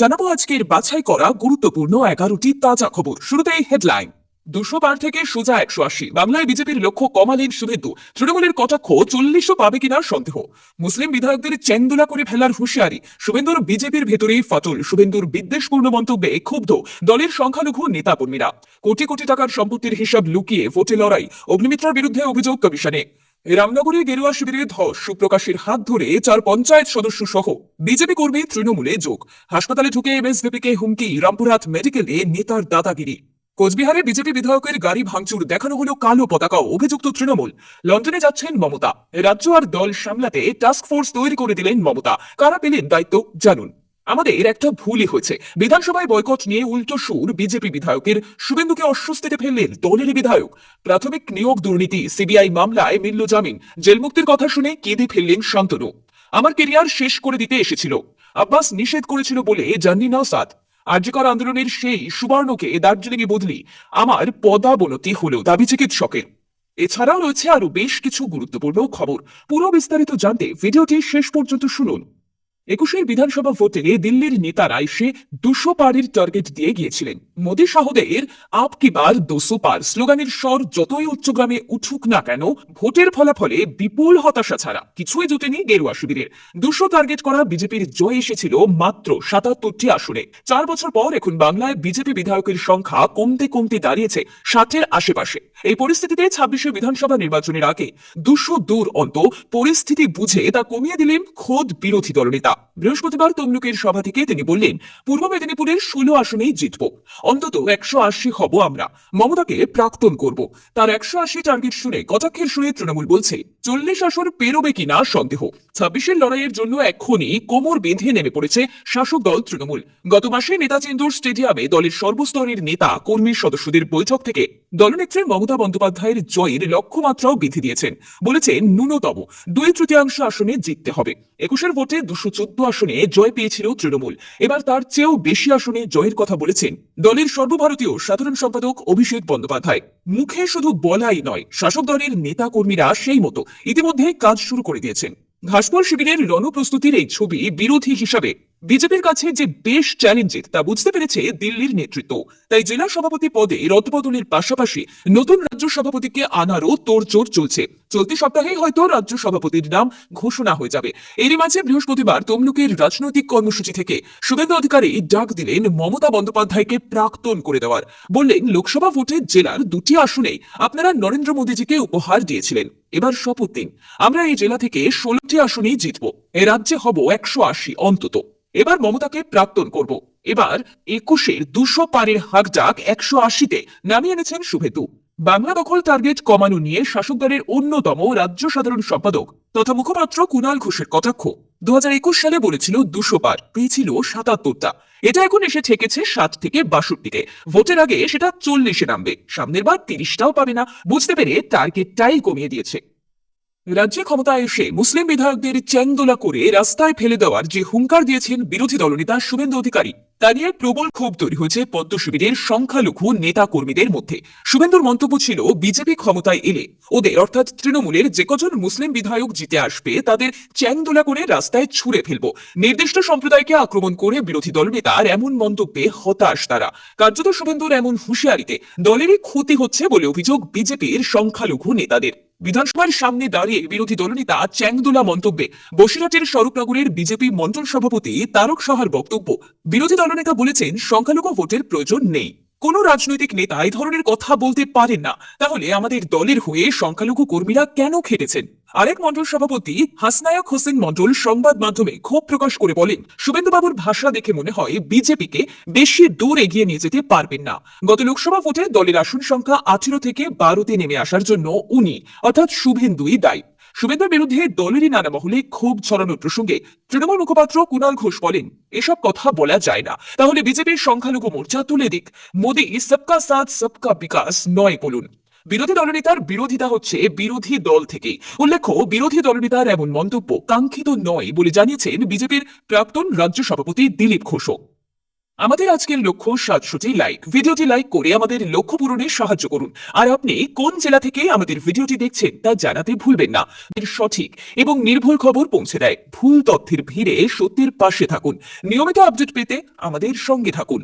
জানাব আজকের বাছাই করা গুরুত্বপূর্ণ এগারোটি তাজা খবর। শুরুতেই হেডলাইন দুশো বার থেকে সোজা একশো আশি। বাংলায় বিজেপির লক্ষ্য কমালেন শুভেন্দু। তৃণমূলের কটাক্ষ চল্লিশও পাবে কিনা সন্দেহ। মুসলিম বিধায়কদের চেন্দোলা করে ফেলার হুঁশিয়ারি। শুভেন্দুর বিজেপির ভেতরেই ফাটল। শুভেন্দুর বিদ্বেষপূর্ণ মন্তব্যে ক্ষুব্ধ দলের সংখ্যালঘু নেতাকর্মীরা। কোটি কোটি টাকার সম্পত্তির হিসাব লুকিয়ে ভোটে লড়াই। অগ্নিমিত্রার বিরুদ্ধে অভিযোগ কমিশনে। রামনগরে গেরুয়া শিবিরে ধস, সুপ্রকাশের হাত ধরে চার পঞ্চায়েত সদস্য সহ বিজেপি কর্মী তৃণমূলে যোগ। হাসপাতালে ঢুকে এমএসভিপি কে হুমকি, রামপুরহাট মেডিকেলে নেতার দাদাগিরি। কোচবিহারে বিজেপি বিধায়কের গাড়ি ভাঙচুর, দেখানো হলো কালো পতাকা, অভিযুক্ত তৃণমূল। লন্ডনে যাচ্ছেন মমতা। রাজ্য আর দল সামলাতে টাস্ক ফোর্স তৈরি করে দিলেন মমতা। কারা পেলেন দায়িত্ব, জানুন। আমাদের একটা ভুলই হয়েছে। বিধানসভায় বয়কট নিয়ে উল্টো সুর বিজেপি বিধায়কের শুভেন্দুকে অস্বস্তিতে ফেললেন দলেরই বিধায়ক। প্রাথমিক নিয়োগ দুর্নীতি, সিবিআই মামলায় মিলল জামিন। জেলমুক্তির কথা শুনে কেঁদে ফেললেন শান্তনু। আমার কেরিয়ার শেষ করে দিতে এসেছিল। আব্বাস নিষেধ করেছিল বলে জানি নওসাদ। আর্যকর আন্দোলনের সেই সুবর্ণকে দার্জিলিং এ বদলি আমার পদাবনতি হলেও দাবি চিকিৎসকের। এছাড়াও রয়েছে আরও বেশ কিছু গুরুত্বপূর্ণ খবর। পুরো বিস্তারিত জানতে ভিডিওটি শেষ পর্যন্ত শুনুন। একুশের বিধানসভা ভোটে দিল্লির নেতারা এসে দুশো পারের টার্গেট দিয়ে গিয়েছিলেন। মোদী শাহদের আপ কি বার দুশো পার স্লোগানের স্বর যতই উচ্চগ্রামে উঠুক না কেন, ভোটের ফলাফলে বিপুল হতাশা ছাড়া কিছুই জুটেনি গেরুয়া শিবিরের। দুশো টার্গেট করা বিজেপির জয় এসেছিল মাত্র সাতাত্তরটি আসনে। চার বছর পর এখন বাংলায় বিজেপি বিধায়কের সংখ্যা কমতে কমতে দাঁড়িয়েছে ষাটের আশেপাশে। এই পরিস্থিতিতে ছাব্বিশে বিধানসভা নির্বাচনের আগে দুশো দূর অন্ত পরিস্থিতি বুঝে তা কমিয়ে দিলেন খোদ বিরোধী দলনেতা। বৃহস্পতিবার তমলুকের সভা থেকে তিনি বললেন, পূর্ব মেদিনীপুরের ষোলো আসনেই জিতব। অন্তত একশো আশি হব আমরা। মমতাকে প্রাক্তন করব। তার একশো আশি টার্গেট শুনে কটাক্ষের শুনে তৃণমূল বলছে, চল্লিশ আসন পেরোবে কিনা সন্দেহ। ছাব্বিশের লড়াইয়ের জন্য এখনই কোমর বেঁধে নেমে পড়েছে শাসক দল তৃণমূল। গত মাসে নেতাজি ইন্দোর স্টেডিয়ামে দলের সর্বস্তরের নেতা, কর্মী সদস্যদের বৈঠক থেকে দলনেত্রী মমতা বন্দ্যোপাধ্যায়ের জয়ের লক্ষ্যমাত্রাও বৃদ্ধি দিয়েছেন। বলেছেন ন্যূনতম দুই তৃতীয়াংশ আসনে জিততে হবে। একুশের ভোটে দুশো চোদ্দ আসনে জয় পেয়েছিল তৃণমূল। এবার তার চেয়েও বেশি আসনে জয়ের কথা বলেছেন দলের সর্বভারতীয় সাধারণ সম্পাদক অভিষেক বন্দ্যোপাধ্যায়। মুখে শুধু বলাই নয়, শাসক দলের নেতা কর্মীরা সেই মতো ইতিমধ্যে কাজ শুরু করে দিয়েছেন। ঘাসপুর শিবিরের রণপ্রস্তুতির এই ছবি বিরোধী হিসাবে বিজেপির কাছে যে বেশ চ্যালেঞ্জের তা বুঝতে পেরেছে দিল্লির নেতৃত্ব। তাই জেলা সভাপতি পদে রদবদলের পাশাপাশি নতুন রাজ্য সভাপতিকে আনারও তোড়জোড় চলছে। চলতি সপ্তাহে হয়তো রাজ্য সভাপতির নাম ঘোষণা হয়ে যাবে। এরই মাঝে বৃহস্পতিবার তমলুকের রাজনৈতিক কর্মসূচি থেকে শুভেন্দু অধিকারী ডাক দিলেন মমতা বন্দ্যোপাধ্যায়কে প্রাক্তন করে দেওয়ার। বললেন, লোকসভা ভোটে জেলার দুটি আসনেই আপনারা নরেন্দ্র মোদীজিকে উপহার দিয়েছিলেন। এবার শপথ দিন। আমরা এই জেলা থেকে ষোলোটি আসনেই জিতব। এ রাজ্যে হব একশো আশি অন্তত। এবার মমতাকে প্রাক্তন করব। এবার একুশের দুশো পারের হাকডাক একশো আশিতে নামিয়ে এনেছেন শুভেন্দু। বাংলা দখল টার্গেট কমানো নিয়ে শাসক দলের অন্যতম রাজ্য সাধারণ সম্পাদক তথা মুখপাত্র কুণাল ঘোষের কটাক্ষ। দু হাজার একুশ সালে বলেছিল দুশো পার, পেয়েছিল সাতাত্তরটা। এটা এখন এসে ঠেকেছে ষাট থেকে বাষট্টিতে। ভোটের আগে সেটা চল্লিশে নামবে, সামনের বার তিরিশটাও পাবে না। বুঝতে পেরে টার্গেটটাই কমিয়ে দিয়েছে। রাজ্যে ক্ষমতায় এসে মুসলিম বিধায়কদের চ্যাংদোলা করে রাস্তায় ফেলে দেওয়ার যে হুঙ্কার দিয়েছেন বিরোধী দলনেতা শুভেন্দু অধিকারী, তা নিয়ে প্রবল ক্ষোভ তৈরি হয়েছে পদ্ম শিবিরের সংখ্যালঘু নেতা কর্মীদের মধ্যে। শুভেন্দুর মন্তব্য ছিল, বিজেপি ক্ষমতায় এলে ওদের, অর্থাৎ তৃণমূলের যে কজন মুসলিম বিধায়ক জিতে আসবে, তাদের চ্যাংদোলা করে রাস্তায় ছুড়ে ফেলব। নির্দিষ্ট সম্প্রদায়কে আক্রমণ করে বিরোধী দলনেতার এমন মন্তব্যে হতাশ তারা। কার্যত শুভেন্দুর এমন হুঁশিয়ারিতে দলেরই ক্ষতি হচ্ছে বলে অভিযোগ বিজেপির সংখ্যালঘু নেতাদের। বিধানসভার সামনে দাঁড়িয়ে বিরোধী দলনেতা চ্যাংদুলা মন্তব্যে বসিরহাটের স্বরূপনগরের বিজেপি মন্ডল সভাপতি তারক সাহার বক্তব্য। বিরোধী দলনেতা বলেছেন, সংখ্যালঘু ভোটের প্রয়োজন নেই। কোন রাজনৈতিক নেতা এই ধরনের কথা বলতে পারেন না। তাহলে আমাদের দলের হয়ে সংখ্যালঘু কর্মীরা কেন খেটেছেন? আরেক মন্ডল সভাপতি হাসনায়ক হোসেন মন্ডল সংবাদ মাধ্যমে ক্ষোভ প্রকাশ করে বলেন শুভেন্দুবাবুর ভাষা দেখে মনে হয় বিজেপিকে বেশি দূর এগিয়ে নিয়ে যেতে পারবেন না। গত লোকসভা ভোটে দলের আসন সংখ্যা আঠেরো থেকে বারোতে নেমে আসার জন্য উনি, অর্থাৎ শুভেন্দুই দায়ী। শুভেন্দুর বিরুদ্ধে দলেরই নানা মহলে ক্ষোভ ছড়ানোর প্রসঙ্গে তৃণমূল মুখপাত্র কুণাল ঘোষ বলেন, এসব কথা বলা যায় না। তাহলে বিজেপির সংখ্যালঘু মোর্চা তুলে দিক। মোদী, সবকা সাথ, সবকা বিকাশ নয় বলুন। বিরোধী দলনেতার বিরোধিতা হচ্ছে বিরোধী দল থেকে উল্লেখ্য, বিরোধী দলনেতার এমন মন্তব্য কাঙ্ক্ষিত নয় বলে জানিয়েছেন বিজেপির প্রাক্তন রাজ্য সভাপতি দিলীপ ঘোষও। আমাদের আজকের লক্ষ্য সাতশোটি লাইক। ভিডিওটি লাইক করে আমাদের লক্ষ্য পূরণে সাহায্য করুন। আর আপনি কোন জেলা থেকে আমাদের ভিডিওটি দেখছেন তা জানাতে ভুলবেন না। সঠিক এবং নির্ভুল খবর পৌঁছে দেয় ভুল তথ্যের ভিড়ে সত্যের পাশে থাকুন। নিয়মিত আপডেট পেতে আমাদের সঙ্গে থাকুন।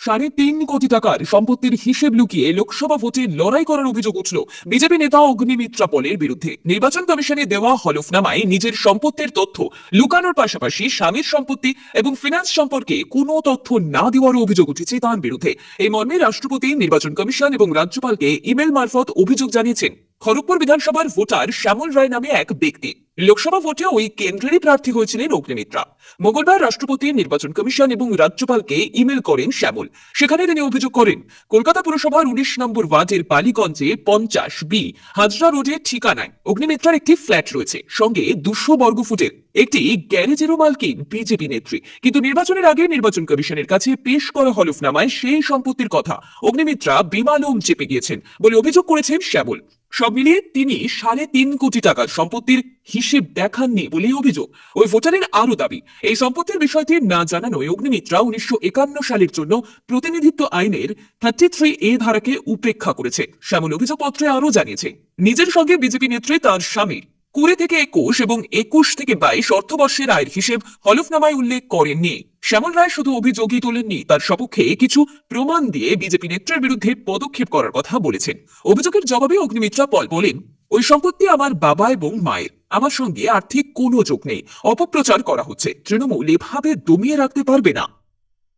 সাড়ে তিন কোটি টাকার সম্পত্তির হিসেব লুকিয়ে লোকসভা ভোটে লড়াই করার অভিযোগ উঠল বিজেপি নেতা অগ্নিমিত্রা পলের বিরুদ্ধে। নির্বাচন কমিশনে দেওয়া হলফনামায় নিজের সম্পত্তির তথ্য লুকানোর পাশাপাশি স্বামীর সম্পত্তি এবং ফিনান্স সম্পর্কে কোনো তথ্য না দেওয়ার অভিযোগ উঠেছে তার বিরুদ্ধে। এই মর্মে রাষ্ট্রপতি, নির্বাচন কমিশন এবং রাজ্যপালকে ইমেল মারফত অভিযোগ জানিয়েছেন। খড়গপুর বিধানসভার ভোটার শ্যামল রায় নামে এক ব্যক্তি। লোকসভা ভোটে ওই কেন্দ্রেরই প্রার্থী হয়েছিলেন অগ্নিমিত্রা। মঙ্গলবার রাষ্ট্রপতি, নির্বাচন কমিশন এবং রাজ্যপালকে ইমেল করেন শ্যামল। সেখানে তিনি অভিযোগ করেন, কলকাতা পুরসভার উনিশ নম্বর ওয়ার্ডের বালিগঞ্জে পঞ্চাশ বি, হাজরা রোডের ঠিকানায় অগ্নিমিত্রার একটি ফ্ল্যাট রয়েছে, সঙ্গে দুশো বর্গফুটের একটি গ্যারেজেরও মালকিন বিজেপি নেত্রী। কিন্তু নির্বাচনের আগে নির্বাচন কমিশনের কাছে পেশ করা হলফনামায় সেই সম্পত্তির কথা অগ্নিমিত্রা বিমালম চেপে গিয়েছেন বলে অভিযোগ করেছেন শ্যামল। সব মিলিয়ে তিনি সাড়ে তিন কোটি টাকার সম্পত্তির হিসেব দেখাননি বলে অভিযোগ। ওই ভোটারের আরও দাবি, এই সম্পত্তির বিষয়টি না জানানোয় অগ্নিমিত্রা উনিশশো একান্ন সালের জন্য প্রতিনিধিত্ব আইনের থার্টি থ্রি এ ধারাকে উপেক্ষা করেছে। শ্যামল অভিযোগপত্রে আরও জানিয়েছে, নিজের সঙ্গে বিজেপি নেত্রী তার স্বামী কুড়ি থেকে একুশ এবং একুশ থেকে বাইশ অর্থবর্ষের আয়ের হিসেব হলফনামায় উল্লেখ করেননি। শ্যামল রায় শুধু অভিযোগই তোলেননি, তার সপক্ষে কিছু প্রমাণ দিয়ে বিজেপি নেত্রের বিরুদ্ধে পদক্ষেপ করার কথা বলেছেন। অভিযোগের জবাবে অগ্নিমিত্রা পল বলেন, ওই সম্পত্তি আমার বাবা এবং মায়ের। আমার সঙ্গে আর্থিক কোনো যোগ নেই। অপপ্রচার করা হচ্ছে। তৃণমূল এভাবে দমিয়ে রাখতে পারবে না।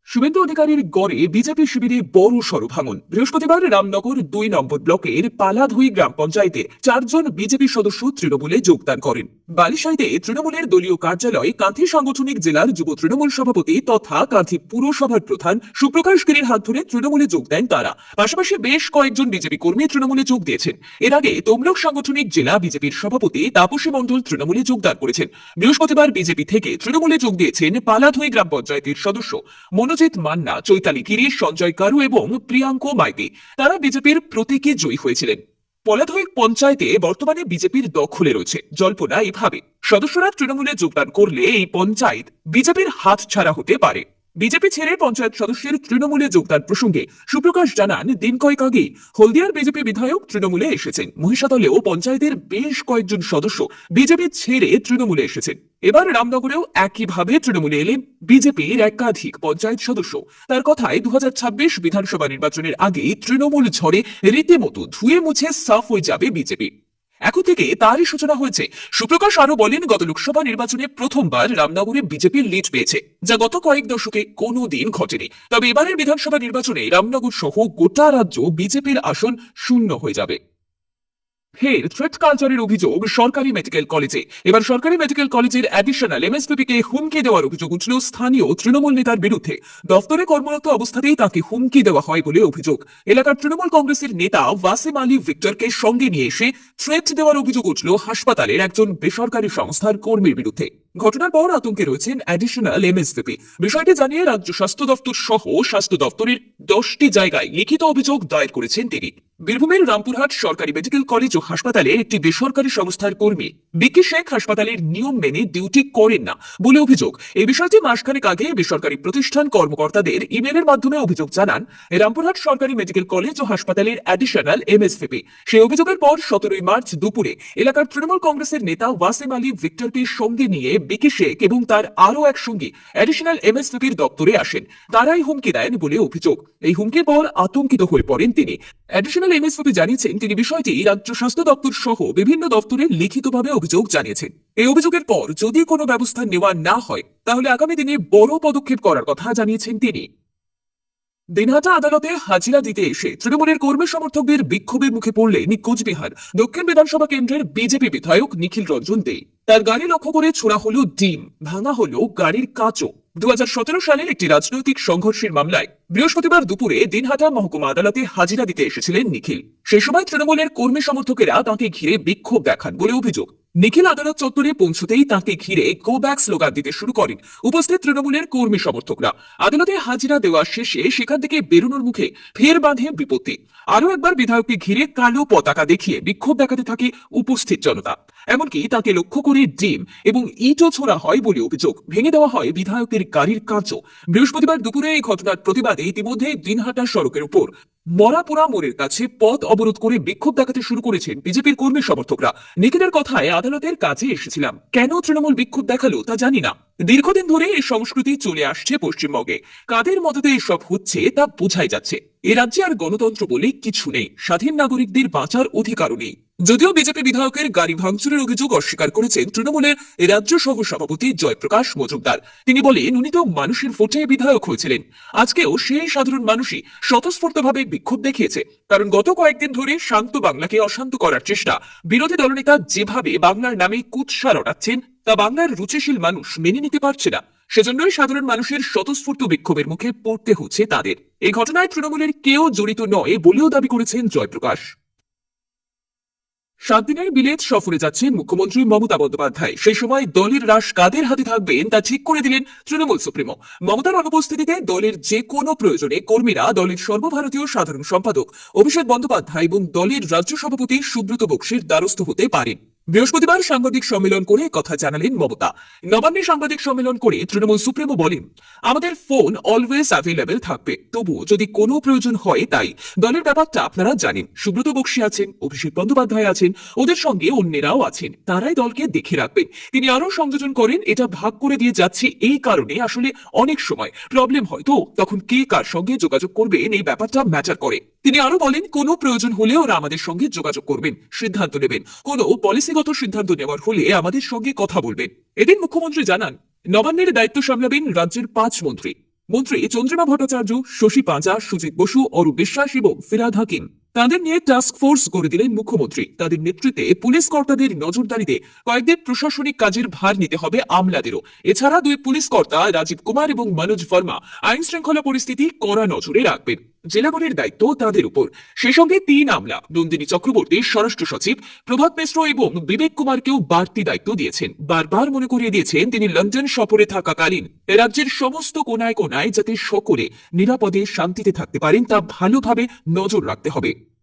শুভেন্দু অধিকারীর গড়ে বিজেপি শিবিরে বড় সড় ভাঙন। বৃহস্পতিবার রামনগর দুই নম্বর ব্লকের পালাধুই গ্রাম পঞ্চায়েতে চারজন বিজেপি সদস্য তৃণমূলে যোগদান করেন। বালিশাইতে তৃণমূলের দলীয় কার্যালয়, কাঁথি সাংগঠনিক জেলার যুব তৃণমূল সভাপতি তথা কাঁথি পুরসভার প্রধান সুপ্রকাশ গিরির হাত ধরে তৃণমূলে যোগ দেন তারা। পাশাপাশি বেশ কয়েকজন বিজেপি কর্মী তৃণমূলে যোগ দিয়েছেন। এর আগে তমলুক সাংগঠনিক জেলা বিজেপির সভাপতি তাপসী মণ্ডল তৃণমূলে যোগদান করেছেন। বৃহস্পতিবার বিজেপি থেকে তৃণমূলে যোগ দিয়েছেন পালাধুই গ্রাম পঞ্চায়েতের সদস্য মনোজিৎ মান্না চৈতালি গিরি সঞ্জয় কারু এবং প্রিয়াঙ্ক মাইতি। তারা বিজেপির প্রতীকে জয়ী হয়েছিলেন। পলাধৈক পঞ্চায়েতে বর্তমানে বিজেপির দখলে রয়েছে, জল্পনা এভাবে। সদস্যরা তৃণমূলে যোগদান করলে এই পঞ্চায়েত বিজেপির হাত ছাড়া হতে পারে। বিজেপি ছেড়ে পঞ্চায়েত সদস্যের তৃণমূলে যোগদান প্রসঙ্গে সুপ্রকাশ জানান, দিন কয়েক আগে হলদিয়ার বিজেপি বিধায়ক তৃণমূলে এসেছেন। মহিষাদলেও পঞ্চায়েতের বেশ কয়েকজন সদস্য বিজেপি ছেড়ে তৃণমূলে এসেছেন। এবার রামনগরেও একইভাবে তৃণমূলে এলেন বিজেপির একাধিক পঞ্চায়েত সদস্য। তার কথায় দু হাজার ছাব্বিশ বিধানসভা নির্বাচনের আগে তৃণমূল ঝড়ে রীতিমতো ধুয়ে মুছে সাফ হয়ে যাবে বিজেপি। এখন থেকে তারই সূচনা হয়েছে। সুপ্রকাশ আরও বলেন, গত লোকসভা নির্বাচনে প্রথমবার রামনগরে বিজেপির লিড পেয়েছে, যা গত কয়েক দশকে কোনো দিন ঘটেনি। তবে এবারের বিধানসভা নির্বাচনে রামনগর সহ গোটা রাজ্য বিজেপির আসন শূন্য হয়ে যাবে। ফের থ্রেট কালচারের অভিযোগ সরকারি মেডিকেল কলেজে এবার সরকারি মেডিকেল কলেজের অ্যাডিশনাল এমএসপিপি হুমকি দেওয়ার অভিযোগ উঠল স্থানীয় তৃণমূল নেতার বিরুদ্ধে। দফতরে কর্মরত অবস্থাতেই তাকে হুমকি দেওয়া হয় বলে অভিযোগ। এলাকার তৃণমূল কংগ্রেসের নেতা ওয়াসিম আলী ভিক্টরকে সঙ্গে নিয়ে এসে থ্রেট দেওয়ার অভিযোগ উঠল হাসপাতালের একজন বেসরকারি সংস্থার কর্মীর বিরুদ্ধে। ঘটনার পর আতঙ্কে রয়েছেন অ্যাডিশনাল এমএসপিপি বিষয়টি জানিয়ে রাজ্য স্বাস্থ্য দপ্তর সহ স্বাস্থ্য দপ্তরের দশটি জায়গায় লিখিত অভিযোগ দায়ের করেছেন তিনি। বীরভূমের রামপুরহাট সরকারি মেডিকেল কলেজ ও হাসপাতালে একটি বেসরকারি সংস্থার কর্মী বিকি শেখ হাসপাতালের নিয়ম মেনে ডিউটি করেন না বলে অভিযোগ। এই বিষয়টি মাসখানেক আগে বেসরকারি প্রতিষ্ঠান কর্মকর্তাদের ইমেলের মাধ্যমে অভিযোগ জানান রামপুরহাট সরকারি মেডিকেল কলেজ ও হাসপাতালের অ্যাডিশনাল এমএসপিপি সেই অভিযোগের পর সতেরোই মার্চ দুপুরে এলাকার তৃণমূল কংগ্রেসের নেতা ওয়াসিম আলী ভিক্টরকে সঙ্গে নিয়ে বিকি শেখ এবং তার আরও এক সঙ্গী অ্যাডিশনাল এমএসপিপির দপ্তরে আসেন। তারাই হুমকি দেন বলে অভিযোগ। এই হুমকির পর আতঙ্কিত হয়ে পড়েন তিনি। অ্যাডিশনাল এমএসপিপি জানিয়েছেন, তিনি বিষয়টি রাজ্য স্বাস্থ্য দপ্তর সহ বিভিন্ন দপ্তরে লিখিতভাবে অভিযোগ জানিয়েছেন। এই অভিযোগের পর যদি কোনো ব্যবস্থা নেওয়া না হয়, তাহলে আগামী দিনে বড় পদক্ষেপ করার কথা জানিয়েছেন তিনি। দিনহাটা আদালতে হাজিরা দিতে এসে তৃণমূলের কর্মী সমর্থকদের বিক্ষোভের মুখে পড়লেন কোচবিহার, দক্ষিণ বিধানসভা কেন্দ্রের বিজেপি বিধায়ক নিখিল রঞ্জন দে। তার গাড়ি লক্ষ্য করে ছোড়া হলো ডিম, ভাঙা হলো গাড়ির কাঁচও দু হাজার সতেরো সালের একটি রাজনৈতিক সংঘর্ষের মামলায় বৃহস্পতিবার দুপুরে দিনহাটা মহকুমা আদালতে হাজিরা দিতে এসেছিলেন নিখিল। সেই সময় তৃণমূলের কর্মী সমর্থকেরা তাঁকে ঘিরে বিক্ষোভ দেখান বলে অভিযোগ। নিখিল আদালত চত্বরে পৌঁছতেই তাকে ঘিরে গো ব্যাক স্লোগান দিতে শুরু করেন উপস্থিত তৃণমূলের কর্মী সমর্থকরা। আদালতে হাজিরা দেওয়া শেষে সেখান থেকে বেরোনোর মুখে ফের বাঁধে বিপত্তি। আরও একবার বিধায়ককে ঘিরে কালো পতাকা দেখিয়ে বিক্ষোভ দেখাতে থাকে উপস্থিত জনতা। এমনকি তাকে লক্ষ্য করে ডিম এবং ইটও ছোড়া হয় বলে অভিযোগ। ভেঙে দেওয়া হয় বিধায়কের গাড়ির কাঁচও। বৃহস্পতিবার দুপুরে এই ঘটনার প্রতিবাদে ইতিমধ্যে দিনহাটা সড়কের উপর। মরাপুরা মোড়ের কাছে পথ অবরোধ করে বিক্ষোভ দেখাতে শুরু করেছেন বিজেপির কর্মী সমর্থকরা। নিখিলের কথায় আদালতের কাছে এসেছিলাম। কেন তৃণমূল বিক্ষোভ দেখাল তা জানি না। দীর্ঘদিন ধরে এই সংস্কৃতি চলে আসছে পশ্চিমবঙ্গে। কাদের মদতে এসব হচ্ছে তা বোঝাই যাচ্ছে। এ রাজ্যে আর গণতন্ত্র বলে কিছু নেই। স্বাধীন নাগরিকদের বাঁচার অধিকারও নেই। যদিও বিজেপি বিধায়কের গাড়ি ভাঙচুরের অভিযোগ অস্বীকার করেছেন তৃণমূলের রাজ্য সহ সভাপতি জয়প্রকাশ মজুমদার। তিনি বলেন, উনি তো মানুষের ভোটে বিধায়ক হয়েছিলেন। আজকেও সেই সাধারণ মানুষই স্বতঃস্ফূর্তভাবে বিক্ষোভ দেখিয়েছে। কারণ গত কয়েকদিন ধরে শান্ত বাংলাকে অশান্ত করার চেষ্টা বিরোধী দলনেতা যেভাবে বাংলার নামে কুৎসা রটাচ্ছেন তা বাংলার রুচিশীল মানুষ মেনে নিতে পারছে না। সেজন্যই সাধারণ মানুষের স্বতঃস্ফূর্ত বিক্ষোভের মুখে পড়তে হচ্ছে তাদের। এই ঘটনায় তৃণমূলের কেউ জড়িত নয় বলেও দাবি করেছেন জয়প্রকাশ। সাত দিনের বিলেত সফরে যাচ্ছেন মুখ্যমন্ত্রী মমতা বন্দ্যোপাধ্যায়। সেই সময় দলের রাশ কাদের হাতে থাকবেন তা ঠিক করে দিলেন তৃণমূল সুপ্রিমো। মমতার অনুপস্থিতিতে দলের যে কোনো প্রয়োজনে কর্মীরা দলের সর্বভারতীয় সাধারণ সম্পাদক অভিষেক বন্দ্যোপাধ্যায় এবং দলের রাজ্য সভাপতি সুব্রত বক্সির দ্বারস্থ হতে পারেন। বৃহস্পতিবার সাংবাদিক সম্মেলন করে কথা জানালেন মমতা। নবান্নে সাংবাদিক সম্মেলন করে তৃণমূল সুপ্রিমো বলেন, আমাদের ফোন অলওয়েজ অ্যাভেলেবেল থাকবে। তবুও যদি কোনো প্রয়োজন হয় তাই দলের ব্যাপারটা আপনারা জানেন। সুব্রত বক্সী আছেন, অভিষেক বন্দ্যোপাধ্যায় আছেন, ওদের সঙ্গে অন্যেরাও আছেন। তারাই দলকে দেখে রাখবেন। তিনি আরও সংযোজন করেন, এটা ভাগ করে দিয়ে যাচ্ছে এই কারণে আসলে অনেক সময় প্রবলেম হয়। তো তখন কে কার সঙ্গে যোগাযোগ করবেন, এই ব্যাপারটা ম্যাটার করে। তিনি আরও বলেন, কোনো প্রয়োজন হলে ওরা আমাদের সঙ্গে যোগাযোগ করবেন, সিদ্ধান্ত নেবেন। কোনো পলিসিগত সিদ্ধান্ত নেওয়ার হলে আমাদের সঙ্গে কথা বলবেন। এদিন মুখ্যমন্ত্রী জানান, নবান্নের দায়িত্ব সামলাবেন রাজ্যের পাঁচ মন্ত্রী। মন্ত্রী চন্দ্রিমা ভট্টাচার্য, শশী পাঁজা, সুজিত বসু, অরূপ বিশ্বাস এবং ফিরাদ হাকিম। তাদের নিয়ে টাস্ক ফোর্স করে দিলেন মুখ্যমন্ত্রী। তাদের নেতৃত্বে পুলিশ কর্তাদের নজরদারিতে কয়েকদিন প্রশাসনিক কাজের ভার নিতে হবে আমলাদেরও। এছাড়া দুই পুলিশ কর্তা রাজীব কুমার এবং মনোজ ভার্মা আইন শৃঙ্খলা পরিস্থিতি কড়া নজরে রাখবেন। জেলাগুলির দায়িত্ব তাদের উপর। সে সঙ্গে তিন আমলা, নন্দিনী চক্রবর্তী, স্বরাষ্ট্র সচিব, প্রভাত মিশ্র এবং বিবেক কুমারকেও বাড়তি দায়িত্ব দিয়েছেন। বারবার মনে করিয়ে দিয়েছেন তিনি লন্ডন সফরে থাকাকালীন। রাজ্যের সমস্ত কোনায় কোনায় যাতে সকলে নিরাপদে শান্তিতে থাকতে পারেন তা ভালোভাবে নজর রাখতে হবে।